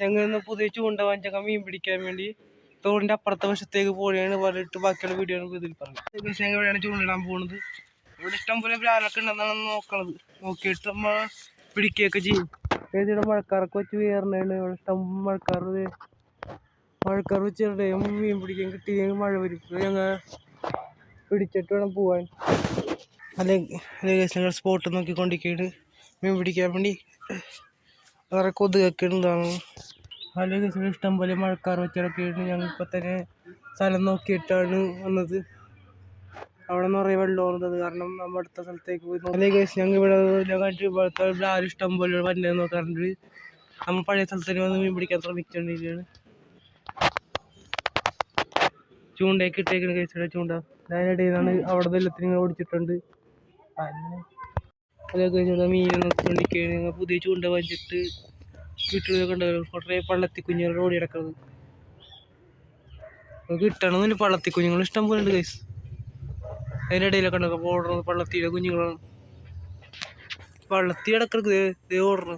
ഞങ്ങൾ ഇന്ന് പുതിയ ചൂണ്ട വാങ്ങിച്ചൊക്കെ മീൻ പിടിക്കാൻ വേണ്ടി തോടിന്റെ അപ്പുറത്തെ വശത്തേക്ക് പോവുകയാണ് പറഞ്ഞിട്ട് ബാക്കിയുള്ള വീഡിയോ ഇതിൽ പറഞ്ഞു ഞങ്ങൾ എവിടെയാണ് ചൂണ്ടിടാൻ പോകുന്നത് ഇവിടെ ഇഷ്ടംപോലെ ബ്രാലൊക്കെ ഉണ്ടെന്നാണ് നോക്കണത്. നോക്കിയിട്ട് നമ്മൾ പിടിക്കുകയൊക്കെ ചെയ്യും. ഇവിടെ മഴക്കാറൊക്കെ വെച്ച് കയറുന്നതാണ് ഇവിടെ ഇഷ്ടം മഴക്കാർ മഴക്കാർ വെച്ചിട്ട് മീൻ പിടിക്കാൻ കിട്ടിയെങ്കിൽ മഴ വരും ഞങ്ങൾ പിടിച്ചിട്ട് വേണം പോവാൻ. അല്ലെങ്കിൽ അല്ലെങ്കിൽ സ്പോട്ട് നോക്കിക്കൊണ്ടിരിക്കുകയാണ് മീൻ പിടിക്കാൻ വേണ്ടി. വേറെ കൊതുകൊക്കെ ഉണ്ടാണ് അല്ലെങ്കിൽ ഇഷ്ടം പോലെ മഴക്കാർ വെച്ചിടൊക്കെയാണ് ഞങ്ങൾ ഇപ്പം തന്നെ സ്ഥലം നോക്കിയിട്ടാണ് വന്നത്. അവിടെ നിറയെ വെള്ളം ഓർന്നത് കാരണം നമ്മൾ അടുത്ത സ്ഥലത്തേക്ക് പോയി അല്ലെങ്കിൽ ഞങ്ങൾ ഇവിടെ കണ്ടിട്ട് ഇവിടുത്തെ ഇവിടെ ആരും ഇഷ്ടം പോലെ വന്നെ നോക്കാറുണ്ട്. നമ്മൾ പഴയ സ്ഥലത്തിന് വന്ന് മീൻ പിടിക്കാൻ ശ്രമിച്ചുകൊണ്ടിരിക്കുകയാണ് ചൂണ്ടയൊക്കെ ഇട്ടേക്കുന്ന കേസിയുടെ ചൂണ്ട. അതിനിടയിൽ നിന്നാണ് അവിടെ വെള്ളത്തിന് ഓടിച്ചിട്ടുണ്ട് ഓടിച്ചിട്ടുണ്ട്. അതൊക്കെ കഴിഞ്ഞാൽ മീൻ നോക്കിക്കൊണ്ടിരിക്കുകയാണ് ഞങ്ങൾ പുതിയ ചൂണ്ട വാങ്ങിച്ചിട്ട് വീട്ടിലൊക്കെ ഉണ്ടാവും കുറേ പള്ളത്തി കുഞ്ഞുങ്ങൾ ഓടി കിടക്കുന്നത് കിട്ടണമെന്നില്ല. പള്ളത്തി കുഞ്ഞുങ്ങൾ ഇഷ്ടം പോലെ ഉണ്ട് കൈസ് അതിന്റെ ഇടയിലൊക്കെ ഉണ്ടാവും ഓടുന്നത് പള്ളത്തിയുടെ കുഞ്ഞുങ്ങളാണ്. പള്ളത്തി കിടക്കുന്നത് ദേ ഓടുന്നു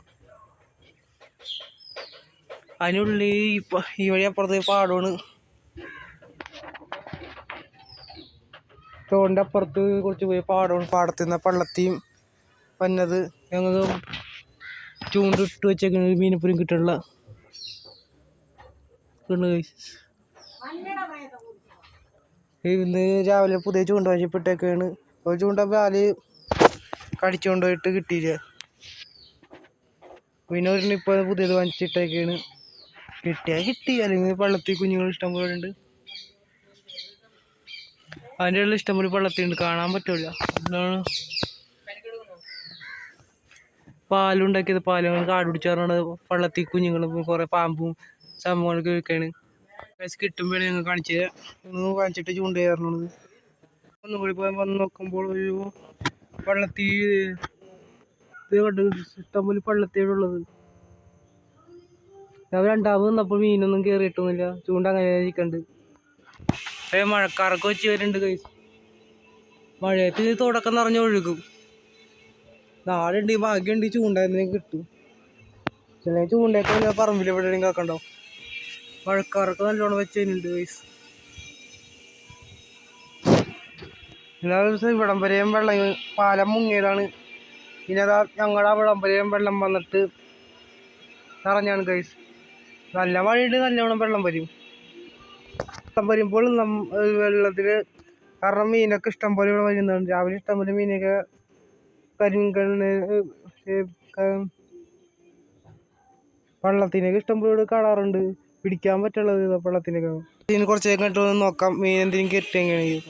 അതിനുള്ളിൽ ഈ വഴി അപ്പുറത്ത് പാടമാണ്. തോടിന്റെ അപ്പുറത്ത് കുറച്ച് പോയി പാടമാണ്. പാടത്തു നിന്ന് പള്ളത്തിയും വന്നത് ഞങ്ങൾക്ക് ചൂണ്ടിട്ട് വെച്ചേക്കുന്ന മീനപ്പുരം കിട്ടുള്ള ഇന്ന് രാവിലെ പുതിയ ചൂണ്ട വാങ്ങിപ്പിട്ടേക്കാണ് അപ്പോൾ ചൂണ്ട പാൽ കടിച്ചുകൊണ്ട് പോയിട്ട് കിട്ടിയില്ല. പിന്നെ ഒരു ഇപ്പോൾ പുതിയത് വാങ്ങിച്ചിട്ടേക്കാണ്. കിട്ടിയാൽ കിട്ടി. അല്ലെങ്കിൽ പള്ളത്തിൽ കുഞ്ഞുങ്ങൾ ഇഷ്ടം പോലെ ഉണ്ട് അതിന്റെ ഉള്ളിൽ ഇഷ്ടം പോലെ പള്ളത്തിയുണ്ട്. കാണാൻ പറ്റില്ല എന്താണ്? പാലുണ്ടാക്കിയത് പാലുകൾ കാട് പിടിച്ചാറുണ്ട് പള്ളത്തി കുഞ്ഞുങ്ങളും കുറേ പാമ്പും സംഭവങ്ങളൊക്കെ കഴിക്കാണ് പൈസ കിട്ടുമ്പോഴാണ് ഞങ്ങൾ കാണിച്ചത്. ഒന്ന് കാണിച്ചിട്ട് ചൂണ്ട കയറണത്. ഒന്നും കൂടി പോയി വന്ന് നോക്കുമ്പോൾ ഒരു പള്ളത്തി ഇത് പോലെ പള്ളത്തിയാണ് ഉള്ളത്. ഞാൻ രണ്ടാമത് വന്നപ്പോൾ മീനൊന്നും കയറിയിട്ടൊന്നുമില്ല ചൂണ്ട അങ്ങനെ ഇരിക്കണ്ട്. ഏ മഴക്കാറൊക്കെ വെച്ച് വരുന്നുണ്ട് കൈ മഴയത്ത് തോടൊക്കെ നിറഞ്ഞൊഴുകും നാളെ ഉണ്ട് ഭാഗ്യമുണ്ട് ഈ ചൂണ്ടായിരുന്നു കിട്ടും. ചില ചൂണ്ടയൊക്കെ ഞാൻ പറമ്പിൽ എവിടെയെങ്കിലും കാക്കണ്ടോ മഴക്കാർക്ക് നല്ലോണം വെച്ച് കഴിഞ്ഞിട്ടുണ്ട് വയസ്സ് എല്ലാ ദിവസവും ഇവിടം വരെയും വെള്ളം പാലം മുങ്ങിയതാണ്. പിന്നെ അതാ ഞങ്ങളുടെ അവിടം വരെയും വെള്ളം വന്നിട്ട് നിറഞ്ഞാണ് കൈസ് നല്ല മഴയുണ്ട് നല്ലോണം വെള്ളം വരും. വെള്ളം വരുമ്പോൾ നം വെള്ളത്തിൽ കാരണം മീനൊക്കെ ഇഷ്ടം പോലെ ഇവിടെ വരുന്നുണ്ട്. രാവിലെ ഇഷ്ടം പോലെ മീനൊക്കെ കരിങ്കണ്ണ് വള്ളത്തിനൊക്കെ ഇഷ്ടം പോലെ ഇവിടെ കാണാറുണ്ട്. പിടിക്കാൻ പറ്റുള്ളത് വെള്ളത്തിനൊക്കെ. കുറച്ച് കഴിഞ്ഞിട്ട് നോക്കാം. മീൻ എന്തെങ്കിലും കെട്ടിയെങ്കിൽ